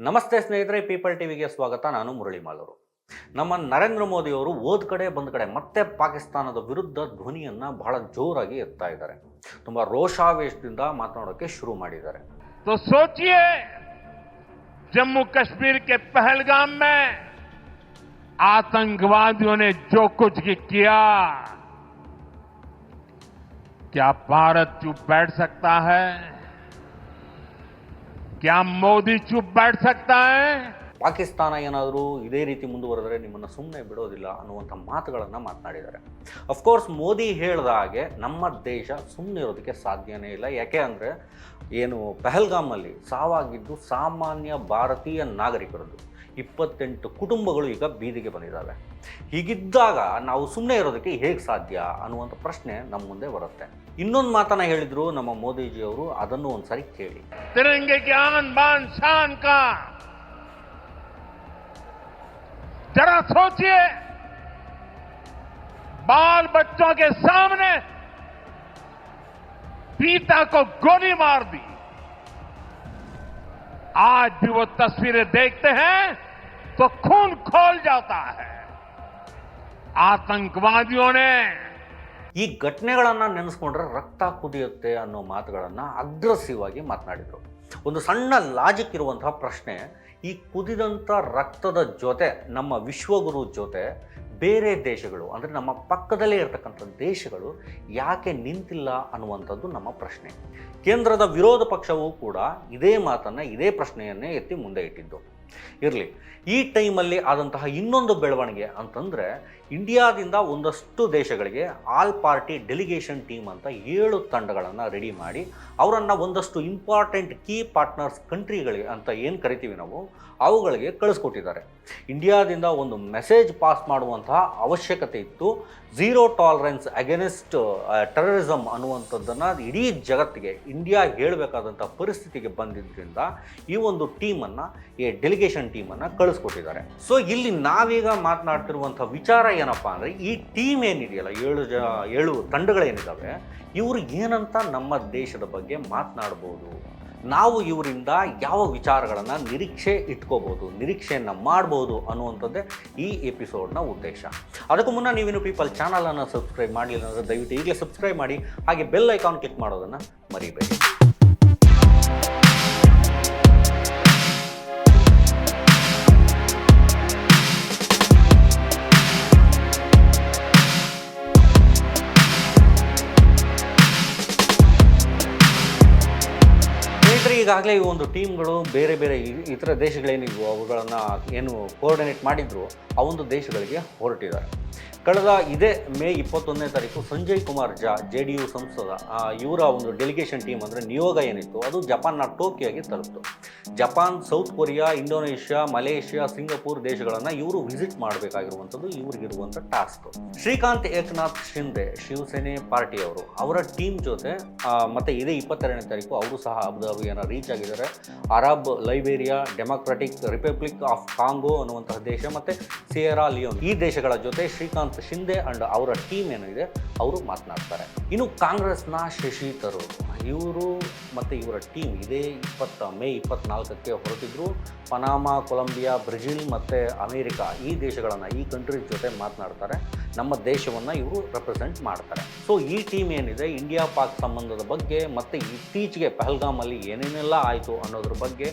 ನಮಸ್ತೆ ಸ್ನೇಹಿತರೆ ಪೀಪಲ್ ಟಿವಿಗೆ ಸ್ವಾಗತ ನಾನು ಮುರಳಿ ಮಾಲೂರು ನಮ್ಮ ನರೇಂದ್ರ ಮೋದಿ ಅವರು ಓದ್ ಕಡೆ ಬಂದ ಕಡೆ ಮತ್ತೆ ಪಾಕಿಸ್ತಾನದ ವಿರುದ್ಧ ಧ್ವನಿಯನ್ನ ಬಹಳ ಜೋರಾಗಿ ಎತ್ತಾ ಇದ್ದಾರೆ ತುಂಬಾ ರೋಷಾವೇಶದಿಂದ ಮಾತನಾಡೋಕೆ ಶುರು ಮಾಡಿದ್ದಾರೆ तो सोचिए जम्मू कश्मीर के पहलगाम में आतंकवादियों ने जो कुछ भी किया क्या भारत चुप बैठ सकता है ಕ್ಯಾ ಮೋದಿ ಚುಪ್ ಸಕ್ತಾ ಪಾಕಿಸ್ತಾನ ಏನಾದರೂ ಇದೇ ರೀತಿ ಮುಂದುವರೆದರೆ ನಿಮ್ಮನ್ನು ಸುಮ್ಮನೆ ಬಿಡೋದಿಲ್ಲ ಅನ್ನುವಂಥ ಮಾತುಗಳನ್ನು ಮಾತನಾಡಿದ್ದಾರೆ. ಅಫ್ಕೋರ್ಸ್ ಮೋದಿ ಹೇಳಿದ ಹಾಗೆ ನಮ್ಮ ದೇಶ ಸುಮ್ಮನೆ ಇರೋದಕ್ಕೆ ಸಾಧ್ಯನೇ ಇಲ್ಲ. ಯಾಕೆ ಅಂದರೆ ಏನು ಪೆಹಲ್ಗಾಮಲ್ಲಿ ಸಾವಾಗಿದ್ದು ಸಾಮಾನ್ಯ ಭಾರತೀಯ ನಾಗರಿಕರದ್ದು. ಇಪ್ಪತ್ತೆಂಟು ಕುಟುಂಬಗಳು ಈಗ ಬೀದಿಗೆ ಬಂದಿದ್ದಾವೆ. ಹೀಗಿದ್ದಾಗ ನಾವು ಸುಮ್ಮನೆ ಇರೋದಕ್ಕೆ ಹೇಗೆ ಸಾಧ್ಯ ಅನ್ನುವಂಥ ಪ್ರಶ್ನೆ ನಮ್ಮ ಮುಂದೆ ಬರುತ್ತೆ. ಇನ್ನೊಂದು ಮಾತನ್ನ ಹೇಳಿದ್ರು ನಮ್ಮ ಮೋದಿಜಿಯವರು ಅದನ್ನು ಒಂದ್ಸರಿ ಕೇಳಿ तिरंगे के आन बान शान का जरा सोचिए बाल बच्चों के सामने पिता को गोली मार दी आज भी वो तस्वीरें देखते हैं तो खून खोल जाता है आतंकवादियों ने ಈ ಘಟನೆಗಳನ್ನು ನೆನೆಸ್ಕೊಂಡ್ರೆ ರಕ್ತ ಕುದಿಯುತ್ತೆ ಅನ್ನೋ ಮಾತುಗಳನ್ನು ಅಗ್ರೆಸಿವ್ ಆಗಿ ಮಾತನಾಡಿದರು. ಒಂದು ಸಣ್ಣ ಲಾಜಿಕ್ ಇರುವಂತಹ ಪ್ರಶ್ನೆ, ಈ ಕುದಿದಂಥ ರಕ್ತದ ಜೊತೆ, ನಮ್ಮ ವಿಶ್ವಗುರು ಜೊತೆ ಬೇರೆ ದೇಶಗಳು, ಅಂದರೆ ನಮ್ಮ ಪಕ್ಕದಲ್ಲೇ ಇರತಕ್ಕಂಥ ದೇಶಗಳು ಯಾಕೆ ನಿಂತಿಲ್ಲ ಅನ್ನುವಂಥದ್ದು ನಮ್ಮ ಪ್ರಶ್ನೆ. ಕೇಂದ್ರದ ವಿರೋಧ ಪಕ್ಷವೂ ಕೂಡ ಇದೇ ಮಾತನ್ನು, ಇದೇ ಪ್ರಶ್ನೆಯನ್ನೇ ಎತ್ತಿ ಮುಂದೆ ಇಟ್ಟಿದ್ದು. ಇರಲಿ, ಈ ಟೈಮಲ್ಲಿ ಆದಂತಹ ಇನ್ನೊಂದು ಬೆಳವಣಿಗೆ ಅಂತಂದರೆ ಇಂಡಿಯಾದಿಂದ ಒಂದಷ್ಟು ದೇಶಗಳಿಗೆ ಆಲ್ ಪಾರ್ಟಿ ಡೆಲಿಗೇಷನ್ ಟೀಮ್ ಅಂತ ಏಳು ತಂಡಗಳನ್ನು ರೆಡಿ ಮಾಡಿ ಅವರನ್ನು ಒಂದಷ್ಟು ಇಂಪಾರ್ಟೆಂಟ್ ಕೀ ಪಾರ್ಟ್ನರ್ಸ್ ಕಂಟ್ರಿಗಳಿಗೆ ಅಂತ ಏನು ಕರಿತೀವಿ ನಾವು, ಅವುಗಳಿಗೆ ಕಳಿಸ್ಕೊಟ್ಟಿದ್ದಾರೆ. ಇಂಡಿಯಾದಿಂದ ಒಂದು ಮೆಸೇಜ್ ಪಾಸ್ ಮಾಡುವಂತಹ ಅವಶ್ಯಕತೆ ಇತ್ತು. ಝೀರೋ ಟಾಲರೆನ್ಸ್ ಅಗೇನೆಸ್ಟ್ ಟೆರರಿಸಮ್ ಅನ್ನುವಂಥದ್ದನ್ನು ಇಡೀ ಜಗತ್ತಿಗೆ, ಇಂಡಿಯಾ ಹೇಳಬೇಕಾದಂಥ ಪರಿಸ್ಥಿತಿಗೆ ಬಂದಿದ್ದರಿಂದ ಈ ಒಂದು ಟೀಮನ್ನು, ಈ ಡೆಲಿಗೇಷನ್ ಟೀಮನ್ನು ಕಳಿಸ್ಕೊಟ್ಟಿದ್ದಾರೆ. ಸೊ, ಇಲ್ಲಿ ನಾವೀಗ ಮಾತನಾಡ್ತಿರುವಂಥ ವಿಚಾರ ಏನಪ್ಪ ಅಂದರೆ ಈ ಟೀಮ್ ಏನಿದೆಯಲ್ಲ, ಏಳು ಜ, ಏಳು ತಂಡಗಳೇನಿದ್ದಾವೆ ಇವರು ಏನಂತ ನಮ್ಮ ದೇಶದ ಬಗ್ಗೆ ಮಾತನಾಡ್ಬೋದು. ನಾವು ಇವರಿಂದ ಯಾವ ವಿಚಾರಗಳನ್ನು ನಿರೀಕ್ಷೆ ಇಟ್ಕೋಬೋದು, ನಿರೀಕ್ಷೆಯನ್ನು ಮಾಡ್ಬೋದು ಅನ್ನುವಂಥದ್ದೇ ಈ ಎಪಿಸೋಡ್ನ ಉದ್ದೇಶ. ಅದಕ್ಕೂ ಮುನ್ನ ನೀವೇನು ಪೀಪಲ್ ಚಾನಲನ್ನು ಸಬ್ಸ್ಕ್ರೈಬ್ ಮಾಡಲಿಲ್ಲ ಅಂದರೆ ದಯವಿಟ್ಟು ಈಗಲೇ ಸಬ್ಸ್ಕ್ರೈಬ್ ಮಾಡಿ, ಹಾಗೆ ಬೆಲ್ ಐಕಾನ್ ಕ್ಲಿಕ್ ಮಾಡೋದನ್ನು ಮರಿಬೇಡಿ. ಈಗಾಗಲೇ ಈ ಒಂದು ಟೀಮ್ಗಳು ಬೇರೆ ಬೇರೆ ಇತರ ದೇಶಗಳೇನಿದ್ವು, ಅವುಗಳನ್ನು ಏನು ಕೋಆರ್ಡಿನೇಟ್ ಮಾಡಿದ್ರು, ಆ ಒಂದು ದೇಶಗಳಿಗೆ ಹೊರಟಿದ್ದಾರೆ. ಕಳೆದ ಇದೇ ಮೇ ಇಪ್ಪತ್ತೊಂದನೇ ತಾರೀಕು ಸಂಜಯ್ ಕುಮಾರ್ ಜಾ, ಜೆ ಡಿ ಯು ಸಂಸದ ಇವರ ಒಂದು ಡೆಲಿಗೇಷನ್ ಟೀಮ್ ಅಂದರೆ ನಿಯೋಗ ಏನಿತ್ತು, ಅದು ಜಪಾನ್ನ ಟೋಕಿಯೋಗೆ ತಲುಪಿತು. Japan, South Korea, Indonesia, Malaysia, Singapore ದೇಶಗಳನ್ನು ಇವರು ವಿಸಿಟ್ ಮಾಡಬೇಕಾಗಿರುವಂಥದ್ದು ಇವ್ರಿಗಿರುವಂಥ ಟಾಸ್ಕ್ ಶ್ರೀಕಾಂತ್ ಏಕನಾಥ್ ಶಿಂದೆ, ಶಿವಸೇನೆ ಪಾರ್ಟಿಯವರು, ಅವರ ಟೀಮ್ ಜೊತೆ ಮತ್ತೆ ಇದೇ ಇಪ್ಪತ್ತೆರಡನೇ ತಾರೀಕು ಅವರು ಸಹ ಅಬುದಾಬಿಯನ್ನು ರೀಚ್ ಆಗಿದ್ದಾರೆ. Arab, Liberia, democratic republic of Congo ಅನ್ನುವಂತಹ ದೇಶ ಮತ್ತು ಸಿಯರಾ ಲಿಯೋನ್. ಈ ದೇಶಗಳ ಜೊತೆ ಶ್ರೀಕಾಂತ್ ಶಿಂದೆ ಅಂಡ್ ಅವರ ಟೀಮ್ ಏನಿದೆ ಅವರು ಮಾತನಾಡ್ತಾರೆ. ಇನ್ನು ಕಾಂಗ್ರೆಸ್ನ ಶಶಿ ತರೂರ್ ಇವರು ಮತ್ತು ಇವರ ಟೀಮ್ ಇದೇ ಇಪ್ಪತ್ತ, ಮೇ ಇಪ್ಪತ್ನಾಲ್ಕಕ್ಕೆ ಹೊರಟಿದ್ರು. ಪನಾಮಾ, ಕೊಲಂಬಿಯಾ, ಬ್ರೆಜಿಲ್ ಮತ್ತು ಅಮೇರಿಕಾ ಈ ದೇಶಗಳನ್ನು, ಈ ಕಂಟ್ರೀಸ್ ಜೊತೆ ಮಾತನಾಡ್ತಾರೆ. ನಮ್ಮ ದೇಶವನ್ನು ಇವರು ರೆಪ್ರೆಸೆಂಟ್ ಮಾಡ್ತಾರೆ. ಸೊ ಈ ಟೀಮ್ ಏನಿದೆ ಇಂಡಿಯಾ ಪಾಕ್ ಸಂಬಂಧದ ಬಗ್ಗೆ ಮತ್ತು ಇತ್ತೀಚೆಗೆ ಪಹಲ್ಗಾಮಲ್ಲಿ ಏನೇನೆಲ್ಲ ಆಯಿತು ಅನ್ನೋದ್ರ ಬಗ್ಗೆ,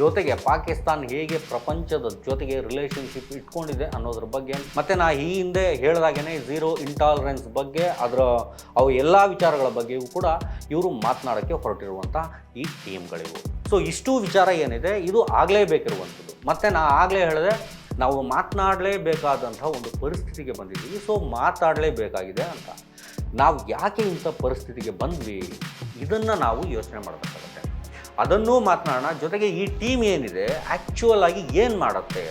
ಜೊತೆಗೆ ಪಾಕಿಸ್ತಾನ್ ಹೇಗೆ ಪ್ರಪಂಚದ ಜೊತೆಗೆ ರಿಲೇಷನ್ಶಿಪ್ ಇಟ್ಕೊಂಡಿದೆ ಅನ್ನೋದ್ರ ಬಗ್ಗೆ, ಮತ್ತು ನಾ ಈ ಹಿಂದೆ ಹೇಳ್ದಾಗೇ ಝೀರೋ ಇಂಟಾಲರೆನ್ಸ್ ಬಗ್ಗೆ, ಅದರ, ಅವು ಎಲ್ಲ ವಿಚಾರಗಳ ಬಗ್ಗೆಯೂ ಕೂಡ ಇವರು ಮಾತನಾಡೋಕ್ಕೆ ಹೊರಟಿರುವಂಥ ಈ ಟೀಮ್ಗಳಿವು ಸೊ ಇಷ್ಟು ವಿಚಾರ ಏನಿದೆ, ಇದು ಆಗಲೇಬೇಕಿರುವಂಥದ್ದು. ಮತ್ತು ನಾ ಆಗಲೇ ಹೇಳಿದೆ ನಾವು ಮಾತನಾಡಲೇಬೇಕಾದಂಥ ಒಂದು ಪರಿಸ್ಥಿತಿಗೆ ಬಂದಿದ್ದೀವಿ. ಸೊ ಮಾತಾಡಲೇಬೇಕಾಗಿದೆ ಅಂತ. ನಾವು ಯಾಕೆ ಇಂಥ ಪರಿಸ್ಥಿತಿಗೆ ಬಂದ್ವಿ? ಇದನ್ನು ನಾವು ಯೋಚನೆ ಮಾಡಬೇಕಾಗುತ್ತೆ. ಅದನ್ನೂ ಮಾತನಾಡೋಣ. ಜೊತೆಗೆ ಈ ಟೀಮ್ ಏನಿದೆ ಆ್ಯಕ್ಚುಯಲ್ ಆಗಿ ಏನು ಮಾಡುತ್ತೆ?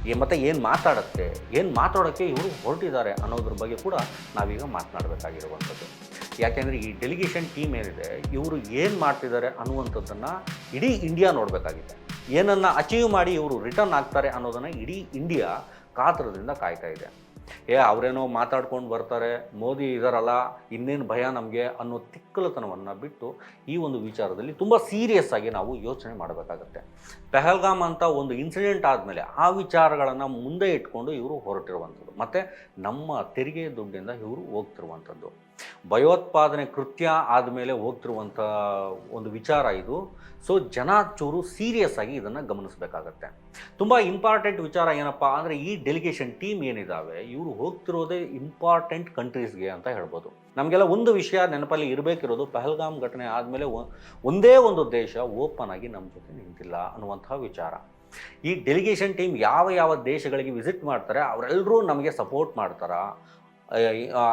ಮತ್ತು ಮತ್ತೆ ಏನು ಮಾತಾಡುತ್ತೆ? ಏನು ಮಾತಾಡೋಕ್ಕೆ ಇವರು ಹೊರಟಿದ್ದಾರೆ ಅನ್ನೋದ್ರ ಬಗ್ಗೆ ಕೂಡ ನಾವೀಗ ಮಾತನಾಡಬೇಕಾಗಿರುವಂಥದ್ದು. ಯಾಕೆಂದರೆ ಈ ಡೆಲಿಗೇಷನ್ ಟೀಮ್ ಏನಿದೆ, ಇವರು ಏನು ಮಾಡ್ತಿದ್ದಾರೆ ಅನ್ನುವಂಥದ್ದನ್ನು ಇಡೀ ಇಂಡಿಯಾ ನೋಡಬೇಕಾಗಿದೆ. ಏನನ್ನು ಅಚೀವ್ ಮಾಡಿ ಇವರು ರಿಟರ್ನ್ ಆಗ್ತಾರೆ ಅನ್ನೋದನ್ನು ಇಡೀ ಇಂಡಿಯಾ ಕಾತರದಿಂದ ಕಾಯ್ತಾ ಇದೆ. ಏ, ಅವರೇನೋ ಮಾತಾಡ್ಕೊಂಡು ಬರ್ತಾರೆ, ಮೋದಿ ಇದಾರಲ್ಲ, ಇನ್ನೇನು ಭಯ ನಮಗೆ ಅನ್ನೋ ತಿಕ್ಕಲತನವನ್ನು ಬಿಟ್ಟು ಈ ಒಂದು ವಿಚಾರದಲ್ಲಿ ತುಂಬ ಸೀರಿಯಸ್ ಆಗಿ ನಾವು ಯೋಚನೆ ಮಾಡಬೇಕಾಗತ್ತೆ. ಪೆಹಲ್ಗಾಮ್ ಅಂತ ಒಂದು ಇನ್ಸಿಡೆಂಟ್ ಆದಮೇಲೆ ಆ ವಿಚಾರಗಳನ್ನು ಮುಂದೆ ಇಟ್ಕೊಂಡು ಇವರು ಹೊರಟಿರುವಂಥದ್ದು. ಮತ್ತು ನಮ್ಮ ತೆರಿಗೆ ದುಡ್ಡಿಂದ ಇವರು ಹೋಗ್ತಿರುವಂಥದ್ದು. ಭಯೋತ್ಪಾದನೆ ಕೃತ್ಯ ಆದಮೇಲೆ ಹೋಗ್ತಿರುವಂಥ ಒಂದು ವಿಚಾರ ಇದು. ಸೊ ಜನ ಚೂರು ಸೀರಿಯಸ್ ಆಗಿ ಇದನ್ನು ಗಮನಿಸಬೇಕಾಗತ್ತೆ. ತುಂಬ ಇಂಪಾರ್ಟೆಂಟ್ ವಿಚಾರ ಏನಪ್ಪ ಅಂದರೆ ಈ ಡೆಲಿಗೇಷನ್ ಟೀಮ್ ಏನಿದ್ದಾವೆ ಇವರು ಹೋಗ್ತಿರೋದೇ ಇಂಪಾರ್ಟೆಂಟ್ ಕಂಟ್ರೀಸ್ಗೆ ಅಂತ ಹೇಳ್ಬೋದು. ನಮಗೆಲ್ಲ ಒಂದು ವಿಷಯ ನೆನಪಲ್ಲಿ ಇರಬೇಕಿರೋದು, ಪಹಲ್ಗಾಮ್ ಘಟನೆ ಆದಮೇಲೆ ಒಂದೇ ಒಂದು ದೇಶ ಓಪನ್ ಆಗಿ ನಮ್ಮ ಜೊತೆ ನಿಂತಿಲ್ಲ ಅನ್ನುವಂತಹ ವಿಚಾರ. ಈ ಡೆಲಿಗೇಷನ್ ಟೀಮ್ ಯಾವ ಯಾವ ದೇಶಗಳಿಗೆ ವಿಸಿಟ್ ಮಾಡ್ತಾರೆ ಅವರೆಲ್ಲರೂ ನಮಗೆ ಸಪೋರ್ಟ್ ಮಾಡ್ತಾರಾ?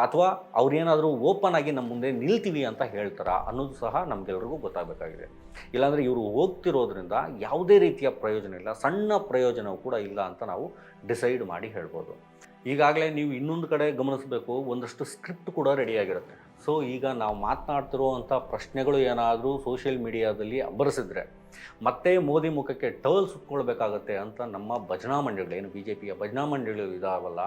ಅಥವಾ ಅವ್ರೇನಾದರೂ ಓಪನ್ ಆಗಿ ನಮ್ಮ ಮುಂದೆ ನಿಲ್ತೀವಿ ಅಂತ ಹೇಳ್ತಾರಾ ಅನ್ನೋದು ಸಹ ನಮಗೆಲ್ರಿಗೂ ಗೊತ್ತಾಗಬೇಕಾಗಿದೆ. ಇಲ್ಲಾಂದರೆ ಇವರು ಹೋಗ್ತಿರೋದ್ರಿಂದ ಯಾವುದೇ ರೀತಿಯ ಪ್ರಯೋಜನ ಇಲ್ಲ, ಸಣ್ಣ ಪ್ರಯೋಜನವೂ ಕೂಡ ಇಲ್ಲ ಅಂತ ನಾವು ಡಿಸೈಡ್ ಮಾಡಿ ಹೇಳ್ಬೋದು. ಈಗಾಗಲೇ ನೀವು ಇನ್ನೊಂದು ಕಡೆ ಗಮನಿಸಬೇಕು, ಒಂದಷ್ಟು ಸ್ಕ್ರಿಪ್ಟ್ ಕೂಡ ರೆಡಿಯಾಗಿರುತ್ತೆ ಸೊ ಈಗ ನಾವು ಮಾತನಾಡ್ತಿರುವಂಥ ಪ್ರಶ್ನೆಗಳು ಏನಾದರೂ ಸೋಷಿಯಲ್ ಮೀಡಿಯಾದಲ್ಲಿ ಅಬ್ಬರಿಸಿದ್ರೆ ಮತ್ತೆ ಮೋದಿ ಮುಖಕ್ಕೆ ಟವಲ್ ಸುತ್ಕೊಳ್ಬೇಕಾಗತ್ತೆ ಅಂತ ನಮ್ಮ ಭಜನಾ ಮಂಡಳಿಗಳು, ಏನು ಬಿ ಜೆ ಪಿಯ ಭಜನಾ ಮಂಡಳಿಗಳು ಇದಾವಲ್ಲ,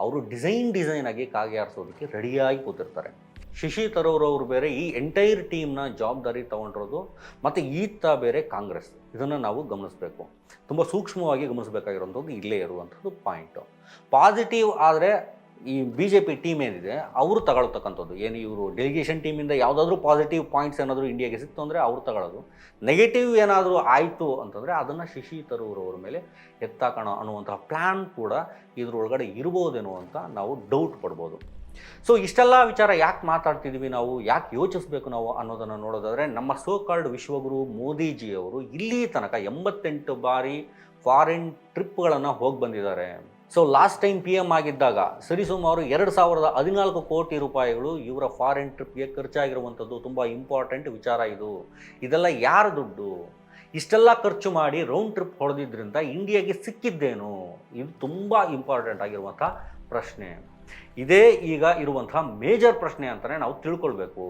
ಅವರು ಡಿಸೈನ್ ಡಿಸೈನ್ ಆಗಿ ಕಾಗೆ ಆರಿಸೋದಕ್ಕೆ ರೆಡಿಯಾಗಿ ಕೂತಿರ್ತಾರೆ. ಶಶಿ ತರೂರ್ ಅವರು ಬೇರೆ ಈ ಎಂಟೈರ್ ಟೀಮ್ನ ಜವಾಬ್ದಾರಿ ತಗೊಂಡಿರೋದು, ಮತ್ತು ಈತ ಬೇರೆ ಕಾಂಗ್ರೆಸ್. ಇದನ್ನು ನಾವು ಗಮನಿಸಬೇಕು. ತುಂಬ ಸೂಕ್ಷ್ಮವಾಗಿ ಗಮನಿಸಬೇಕಾಗಿರುವಂಥದ್ದು ಇಲ್ಲೇ ಇರುವಂಥದ್ದು ಪಾಯಿಂಟು. ಪಾಸಿಟಿವ್ ಆದರೆ ಈ ಬಿ ಜೆ ಪಿ ಟೀಮ್ ಏನಿದೆ, ಅವರು ತಗೊಳ್ತಕ್ಕಂಥದ್ದು. ಏನು ಇವರು ಡೆಲಿಗೇಷನ್ ಟೀಮಿಂದ ಯಾವುದಾದ್ರೂ ಪಾಸಿಟಿವ್ ಪಾಯಿಂಟ್ಸ್ ಏನಾದರೂ ಇಂಡಿಯಾಗೆ ಸಿಕ್ತು ಅಂದರೆ ಅವರು ತಗೊಳ್ಳೋದು. ನೆಗೆಟಿವ್ ಏನಾದರೂ ಆಯಿತು ಅಂತಂದರೆ ಅದನ್ನು ಶಶಿ ಅವ್ರ ಮೇಲೆ ಎತ್ತಾಕೋಣ ಅನ್ನುವಂತಹ ಪ್ಲ್ಯಾನ್ ಕೂಡ ಇದರೊಳಗಡೆ ಇರ್ಬೋದೇನೋ ಅಂತ ನಾವು ಡೌಟ್ ಪಡ್ಬೋದು. ಸೊ ಇಷ್ಟೆಲ್ಲ ವಿಚಾರ ಯಾಕೆ ಮಾತಾಡ್ತಿದ್ವಿ ನಾವು? ಯಾಕೆ ಯೋಚಿಸ್ಬೇಕು ನಾವು ಅನ್ನೋದನ್ನು ನೋಡೋದಾದರೆ, ನಮ್ಮ ಸೋ ಕಾಲ್ಡ್ ವಿಶ್ವಗುರು ಮೋದಿಜಿಯವರು ಇಲ್ಲಿ ತನಕ ಎಂಬತ್ತೆಂಟು ಬಾರಿ ಫಾರಿನ್ ಟ್ರಿಪ್ಗಳನ್ನು ಹೋಗಿ ಬಂದಿದ್ದಾರೆ. So last time P M ಆಗಿದ್ದಾಗ ಸರಿಸುಮಾರು ಎರಡು ಸಾವಿರದ ಹದಿನಾಲ್ಕು ಕೋಟಿ ರೂಪಾಯಿಗಳು ಇವರ ಫಾರಿನ್ ಟ್ರಿಪ್ಗೆ ಖರ್ಚಾಗಿರುವಂಥದ್ದು ತುಂಬ ಇಂಪಾರ್ಟೆಂಟ್ ವಿಚಾರ ಇದು. ಇದೆಲ್ಲ ಯಾರ ದುಡ್ಡು? ಇಷ್ಟೆಲ್ಲ ಖರ್ಚು ಮಾಡಿ ರೌಂಡ್ ಟ್ರಿಪ್ ಹೊಡೆದಿದ್ದರಿಂದ ಇಂಡಿಯಾಗೆ ಸಿಕ್ಕಿದ್ದೇನು? ಇದು ತುಂಬ ಇಂಪಾರ್ಟೆಂಟ್ ಆಗಿರುವಂಥ ಪ್ರಶ್ನೆ. ಇದೇ ಈಗ ಇರುವಂಥ ಮೇಜರ್ ಪ್ರಶ್ನೆ ಅಂತಲೇ ನಾವು ತಿಳ್ಕೊಳ್ಬೇಕು.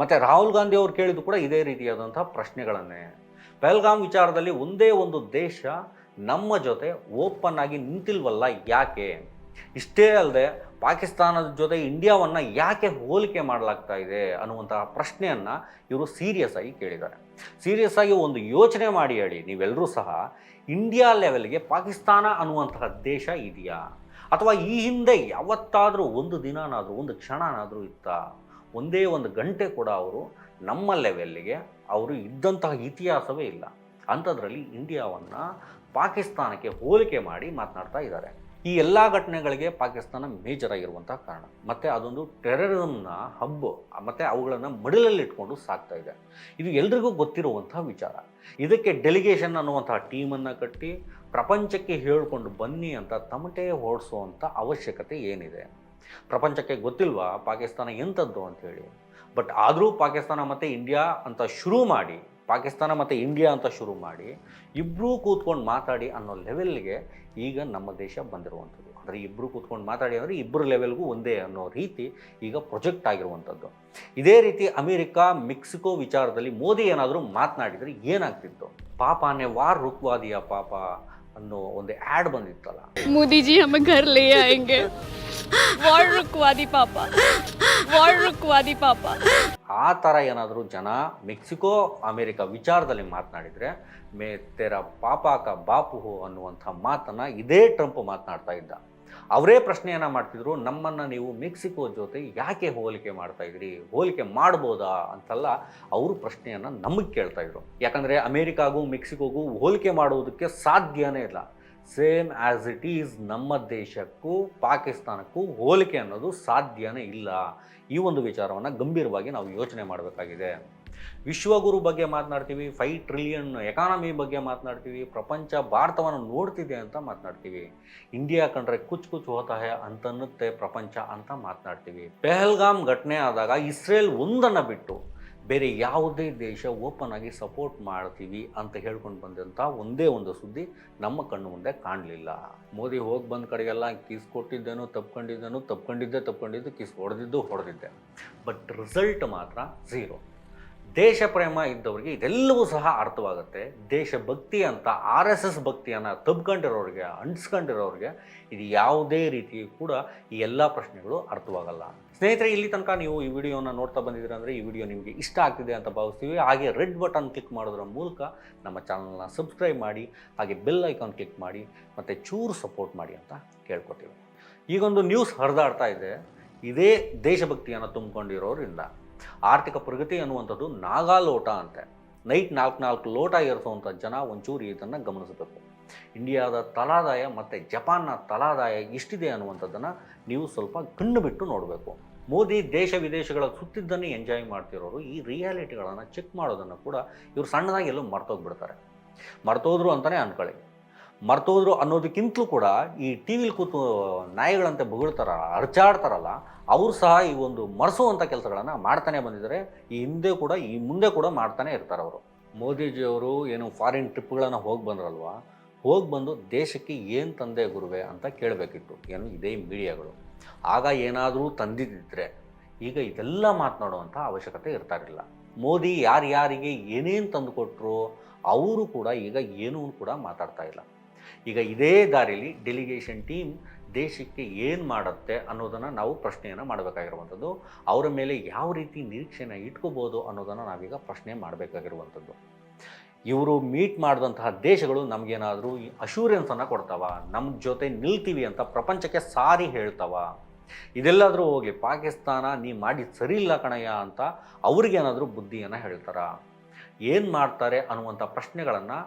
ಮತ್ತು ರಾಹುಲ್ ಗಾಂಧಿ ಅವರು ಕೇಳಿದ್ದು ಕೂಡ ಇದೇ ರೀತಿಯಾದಂಥ ಪ್ರಶ್ನೆಗಳನ್ನೇ. ಪಹಲ್ಗಾಮ್ ವಿಚಾರದಲ್ಲಿ ಒಂದೇ ಒಂದು ದೇಶ ನಮ್ಮ ಜೊತೆ ಓಪನ್ ಆಗಿ ನಿಂತಿಲ್ವಲ್ಲ ಯಾಕೆ? ಇಷ್ಟೇ ಅಲ್ಲದೆ ಪಾಕಿಸ್ತಾನದ ಜೊತೆ ಇಂಡಿಯಾವನ್ನು ಯಾಕೆ ಹೋಲಿಕೆ ಮಾಡಲಾಗ್ತಾ ಇದೆ ಅನ್ನುವಂತಹ ಪ್ರಶ್ನೆಯನ್ನು ಇವರು ಸೀರಿಯಸ್ ಆಗಿ ಕೇಳಿದ್ದಾರೆ. ಸೀರಿಯಸ್ ಆಗಿ ಒಂದು ಯೋಚನೆ ಮಾಡಿ ಹೇಳಿ ನೀವೆಲ್ಲರೂ ಸಹ ಇಂಡಿಯಾ ಲೆವೆಲ್ಗೆ ಪಾಕಿಸ್ತಾನ ಅನ್ನುವಂತಹ ದೇಶ ಇದೆಯಾ? ಅಥವಾ ಈ ಹಿಂದೆ ಯಾವತ್ತಾದರೂ ಒಂದು ದಿನನಾದರೂ, ಒಂದು ಕ್ಷಣನಾದರೂ ಇತ್ತಾ? ಒಂದೇ ಒಂದು ಗಂಟೆ ಕೂಡ ಅವರು ನಮ್ಮ ಲೆವೆಲ್ಗೆ ಅವರು ಇದ್ದಂತಹ ಇತಿಹಾಸವೇ ಇಲ್ಲ. ಅಂಥದ್ರಲ್ಲಿ ಇಂಡಿಯಾವನ್ನು ಪಾಕಿಸ್ತಾನಕ್ಕೆ ಹೋಲಿಕೆ ಮಾಡಿ ಮಾತನಾಡ್ತಾ ಇದ್ದಾರೆ. ಈ ಎಲ್ಲ ಘಟನೆಗಳಿಗೆ ಪಾಕಿಸ್ತಾನ ಮೇಜರ್ ಆಗಿರುವಂತಹ ಕಾರಣ. ಮತ್ತು ಅದೊಂದು ಟೆರರಿಸಂನ ಹಬ್ಬು ಮತ್ತು ಅವುಗಳನ್ನು ಮಡಿಲಲ್ಲಿ ಇಟ್ಕೊಂಡು ಸಾಕ್ತಾ ಇದೆ. ಇದು ಎಲ್ರಿಗೂ ಗೊತ್ತಿರುವಂತಹ ವಿಚಾರ. ಇದಕ್ಕೆ ಡೆಲಿಗೇಷನ್ ಅನ್ನುವಂಥ ಟೀಮನ್ನು ಕಟ್ಟಿ, ಪ್ರಪಂಚಕ್ಕೆ ಹೇಳಿಕೊಂಡು ಬನ್ನಿ ಅಂತ ತಮಟೆ ಓಡಿಸುವಂಥ ಅವಶ್ಯಕತೆ ಏನಿದೆ? ಪ್ರಪಂಚಕ್ಕೆ ಗೊತ್ತಿಲ್ವಾ ಪಾಕಿಸ್ತಾನ ಎಂಥದ್ದು ಹೇಳಿ? ಬಟ್ ಆದರೂ ಪಾಕಿಸ್ತಾನ ಮತ್ತು ಇಂಡಿಯಾ ಅಂತ ಶುರು ಮಾಡಿ ಪಾಕಿಸ್ತಾನ ಮತ್ತು ಇಂಡಿಯಾ ಅಂತ ಶುರು ಮಾಡಿ ಇಬ್ಬರೂ ಕೂತ್ಕೊಂಡು ಮಾತಾಡಿ ಅನ್ನೋ ಲೆವೆಲ್ಗೆ ಈಗ ನಮ್ಮ ದೇಶ ಬಂದಿರುವಂಥದ್ದು. ಅಂದರೆ ಇಬ್ಬರು ಕೂತ್ಕೊಂಡು ಮಾತಾಡಿ ಅಂದರೆ ಇಬ್ಬರು ಲೆವೆಲ್ಗೂ ಒಂದೇ ಅನ್ನೋ ರೀತಿ ಈಗ ಪ್ರೊಜೆಕ್ಟ್ ಆಗಿರುವಂಥದ್ದು. ಇದೇ ರೀತಿ ಅಮೆರಿಕ, ಮೆಕ್ಸಿಕೋ ವಿಚಾರದಲ್ಲಿ ಮೋದಿ ಏನಾದರೂ ಮಾತನಾಡಿದರೆ ಏನಾಗ್ತಿತ್ತು? ಪಾಪ ಅನ್ನೇ ವಾರ್ ರುಕ್ವಾದಿಯ ಪಾಪ ಅನ್ನೋ ಒಂದು ಆ್ಯಡ್ ಬಂದಿತ್ತಲ್ಲ. ಮೋದಿಜಿ ನಮ್ಮ ಘರ್ ಲೇ ವಾರ್ ರುಕ್ವಾದಿ ಪಾಪ. ವಾರ್ ರುಕ್ವಾದಿ ಪಾಪ. ಆ ಥರ ಏನಾದರೂ ಜನ ಮೆಕ್ಸಿಕೋ, ಅಮೇರಿಕ ವಿಚಾರದಲ್ಲಿ ಮಾತನಾಡಿದರೆ, ಮೇ ತೆರ ಪಾಪಾಕ ಬಾಪು ಹೋ ಅನ್ನುವಂಥ ಮಾತನ್ನು ಇದೇ ಟ್ರಂಪ್ ಮಾತನಾಡ್ತಾ ಇದ್ದ. ಅವರೇ ಪ್ರಶ್ನೆಯನ್ನು ಮಾಡ್ತಿದ್ರು, ನಮ್ಮನ್ನು ನೀವು ಮೆಕ್ಸಿಕೋ ಜೊತೆ ಯಾಕೆ ಹೋಲಿಕೆ ಮಾಡ್ತಾ ಇದ್ರಿ? ಹೋಲಿಕೆ ಮಾಡ್ಬೋದಾ? ಅಂತೆಲ್ಲ ಅವರು ಪ್ರಶ್ನೆಯನ್ನು ನಮಗೆ ಕೇಳ್ತಾ ಇದ್ರು. ಯಾಕಂದರೆ ಅಮೇರಿಕಾಗೂ ಮೆಕ್ಸಿಕೋಗೂ ಹೋಲಿಕೆ ಮಾಡುವುದಕ್ಕೆ ಸಾಧ್ಯನೇ ಇಲ್ಲ. ಸೇಮ್ ಆ್ಯಸ್ ಇಟ್ ಈಸ್ ನಮ್ಮ ದೇಶಕ್ಕೂ, ಪಾಕಿಸ್ತಾನಕ್ಕೂ ಹೋಲಿಕೆ ಅನ್ನೋದು ಸಾಧ್ಯನೇ ಇಲ್ಲ. ಈ ಒಂದು ವಿಚಾರವನ್ನು ಗಂಭೀರವಾಗಿ ನಾವು ಯೋಚನೆ ಮಾಡಬೇಕಾಗಿದೆ. ವಿಶ್ವಗುರು ಬಗ್ಗೆ ಮಾತನಾಡ್ತೀವಿ ಫೈವ್ ಟ್ರಿಲಿಯನ್ ಎಕಾನಮಿ ಬಗ್ಗೆ ಮಾತನಾಡ್ತೀವಿ, ಪ್ರಪಂಚ ಭಾರತವನ್ನು ನೋಡ್ತಿದೆ ಅಂತ ಮಾತನಾಡ್ತೀವಿ. ಇಂಡಿಯಾ ಕಂಡ್ರೆ ಕುಚ್ ಕುಚ್ ಹೋತಾ ಹೇ ಅಂತನ್ನುತ್ತೆ ಪ್ರಪಂಚ ಅಂತ ಮಾತನಾಡ್ತೀವಿ. ಪೆಹಲ್ಗಾಮ್ ಘಟನೆ ಆದಾಗ ಇಸ್ರೇಲ್ ಒಂದನ್ನು ಬಿಟ್ಟು ಬೇರೆ ಯಾವುದೇ ದೇಶ ಓಪನ್ ಆಗಿ ಸಪೋರ್ಟ್ ಮಾಡ್ತೀವಿ ಅಂತ ಹೇಳ್ಕೊಂಡು ಬಂದಂಥ ಒಂದೇ ಒಂದು ಸುದ್ದಿ ನಮ್ಮ ಕಣ್ಣು ಮುಂದೆ ಕಾಣಲಿಲ್ಲ. ಮೋದಿ ಹೋಗಿ ಬಂದ ಕಡೆಗೆಲ್ಲ ಕಿಸ್ ಕೊಟ್ಟಿದ್ದೇನೋ, ತಪ್ಕೊಂಡಿದ್ದೇನೋ, ತಪ್ಕೊಂಡಿದ್ದೆ, ತಪ್ಕೊಂಡಿದ್ದು, ಕಿಸ್ ಹೊಡೆದಿದ್ದು, ಹೊಡೆದಿದ್ದೆ. ಬಟ್ ರಿಸಲ್ಟ್ ಮಾತ್ರ ಝೀರೋ. ದೇಶ ಪ್ರೇಮ ಇದ್ದವರಿಗೆ ಇದೆಲ್ಲವೂ ಸಹ ಅರ್ಥವಾಗುತ್ತೆ. ದೇಶಭಕ್ತಿ ಅಂತ ಆರ್ ಎಸ್ ಎಸ್ ಭಕ್ತಿಯನ್ನು ತಬ್ಕೊಂಡಿರೋರಿಗೆ, ಅಂಟಿಸ್ಕೊಂಡಿರೋರಿಗೆ ಇದು ಯಾವುದೇ ರೀತಿ ಕೂಡ ಈ ಎಲ್ಲ ಪ್ರಶ್ನೆಗಳು ಅರ್ಥವಾಗಲ್ಲ. ಸ್ನೇಹಿತರೆ, ಇಲ್ಲಿ ತನಕ ನೀವು ಈ ವಿಡಿಯೋನ ನೋಡ್ತಾ ಬಂದಿದ್ದೀರ ಅಂದರೆ ಈ ವಿಡಿಯೋ ನಿಮಗೆ ಇಷ್ಟ ಆಗ್ತಿದೆ ಅಂತ ಭಾವಿಸ್ತೀವಿ. ಹಾಗೆ ರೆಡ್ ಬಟನ್ ಕ್ಲಿಕ್ ಮಾಡೋದ್ರ ಮೂಲಕ ನಮ್ಮ ಚಾನಲ್ನ ಸಬ್ಸ್ಕ್ರೈಬ್ ಮಾಡಿ, ಹಾಗೆ ಬೆಲ್ ಐಕಾನ್ ಕ್ಲಿಕ್ ಮಾಡಿ, ಮತ್ತು ಚೂರು ಸಪೋರ್ಟ್ ಮಾಡಿ ಅಂತ ಕೇಳ್ಕೊತೀವಿ. ಈಗೊಂದು ನ್ಯೂಸ್ ಹರಿದಾಡ್ತಾ ಇದೆ. ಇದೇ ದೇಶಭಕ್ತಿಯನ್ನು ತುಂಬಿಕೊಂಡಿರೋರಿಂದ. ಆರ್ಥಿಕ ಪ್ರಗತಿ ಅನ್ನುವಂಥದ್ದು ನಾಗಾಲೋಟ ಅಂತೆ. ನೈಟ್ ನಾಲ್ಕು ನಾಲ್ಕು ಲೋಟ ಏರಿಸುವಂಥ ಜನ ಒಂಚೂರು ಇದನ್ನು ಗಮನಿಸಬೇಕು. ಇಂಡಿಯಾದ ತಲಾದಾಯ ಮತ್ತು ಜಪಾನ್ನ ತಲಾದಾಯ ಎಷ್ಟಿದೆ ಅನ್ನುವಂಥದ್ದನ್ನು ನೀವು ಸ್ವಲ್ಪ ಕಣ್ಣು ಬಿಟ್ಟು ನೋಡಬೇಕು. ಮೋದಿ ದೇಶ ವಿದೇಶಗಳ ಸುತ್ತಿದ್ದನ್ನೇ ಎಂಜಾಯ್ ಮಾಡ್ತಿರೋರು ಈ ರಿಯಾಲಿಟಿಗಳನ್ನು ಚೆಕ್ ಮಾಡೋದನ್ನು ಕೂಡ ಇವರು ಸಣ್ಣದಾಗಿ ಎಲ್ಲೂ ಮರ್ತೋಗ್ಬಿಡ್ತಾರೆ. ಮರ್ತೋದ್ರು ಅಂತಲೇ ಅನ್ಕೊಳ್ಳಿ. ಮರ್ತೋದ್ರು ಅನ್ನೋದಕ್ಕಿಂತಲೂ ಕೂಡ ಈ ಟಿ ವಿಲಿ ಕೂತು ನಾಯಿಗಳಂತೆ ಬೊಗಳ್ತಾರ ಅರ್ಚಾಡ್ತಾರಲ್ಲ ಅವರು ಸಹ ಈ ಒಂದು ಮರೆಸುವಂಥ ಕೆಲಸಗಳನ್ನು ಮಾಡ್ತಾನೆ ಬಂದಿದ್ದಾರೆ ಈ ಹಿಂದೆ ಕೂಡ, ಈ ಮುಂದೆ ಕೂಡ ಮಾಡ್ತಾನೆ ಇರ್ತಾರೆ ಅವರು. ಮೋದಿಜಿಯವರು ಏನು ಫಾರಿನ್ ಟ್ರಿಪ್ಗಳನ್ನು ಹೋಗಿ ಬಂದ್ರಲ್ವ? ಹೋಗಿ ಬಂದು ದೇಶಕ್ಕೆ ಏನು ತಂದೆ ಗುರುವೆ ಅಂತ ಕೇಳಬೇಕಿತ್ತು. ಏನು ಇದೇ ಮೀಡಿಯಾಗಳು. ಆಗ ಏನಾದರೂ ತಂದಿದ್ದಿದ್ರೆ ಈಗ ಇದೆಲ್ಲ ಮಾತನಾಡುವಂಥ ಅವಶ್ಯಕತೆ ಇರ್ತಾ ಇರಲಿಲ್ಲ ಮೋದಿ ಯಾರ್ಯಾರಿಗೆ ಏನೇನು ತಂದುಕೊಟ್ರು, ಅವರು ಕೂಡ ಈಗ ಏನೂ ಕೂಡ ಮಾತಾಡ್ತಾ ಇಲ್ಲ. ಈಗ ಇದೇ ದಾರಿಲಿ ಡೆಲಿಗೇಷನ್ ಟೀಮ್ ದೇಶಕ್ಕೆ ಏನು ಮಾಡುತ್ತೆ ಅನ್ನೋದನ್ನು ನಾವು ಪ್ರಶ್ನೆಯನ್ನು ಮಾಡಬೇಕಾಗಿರುವಂಥದ್ದು. ಅವರ ಮೇಲೆ ಯಾವ ರೀತಿ ನಿರೀಕ್ಷೆನ ಇಟ್ಕೋಬೋದು ಅನ್ನೋದನ್ನು ನಾವೀಗ ಪ್ರಶ್ನೆ ಮಾಡಬೇಕಾಗಿರುವಂಥದ್ದು. ಇವರು ಮೀಟ್ ಮಾಡಿದಂತಹ ದೇಶಗಳು ನಮಗೇನಾದರೂ ಅಶೂರೆನ್ಸನ್ನು ಕೊಡ್ತಾವ ನಮ್ಮ ಜೊತೆ ನಿಲ್ತೀವಿ ಅಂತ ಪ್ರಪಂಚಕ್ಕೆ ಸಾರಿ ಹೇಳ್ತಾವ. ಇದೆಲ್ಲಾದರೂ ಹೋಗಲಿ, ಪಾಕಿಸ್ತಾನ ನೀ ಮಾಡಿ ಸರಿ ಇಲ್ಲ ಕಣಯ್ಯ ಅಂತ ಅವ್ರಿಗೇನಾದರೂ ಬುದ್ಧಿಯನ್ನು ಹೇಳ್ತಾರ. ಏನು ಮಾಡ್ತಾರೆ ಅನ್ನುವಂಥ ಪ್ರಶ್ನೆಗಳನ್ನು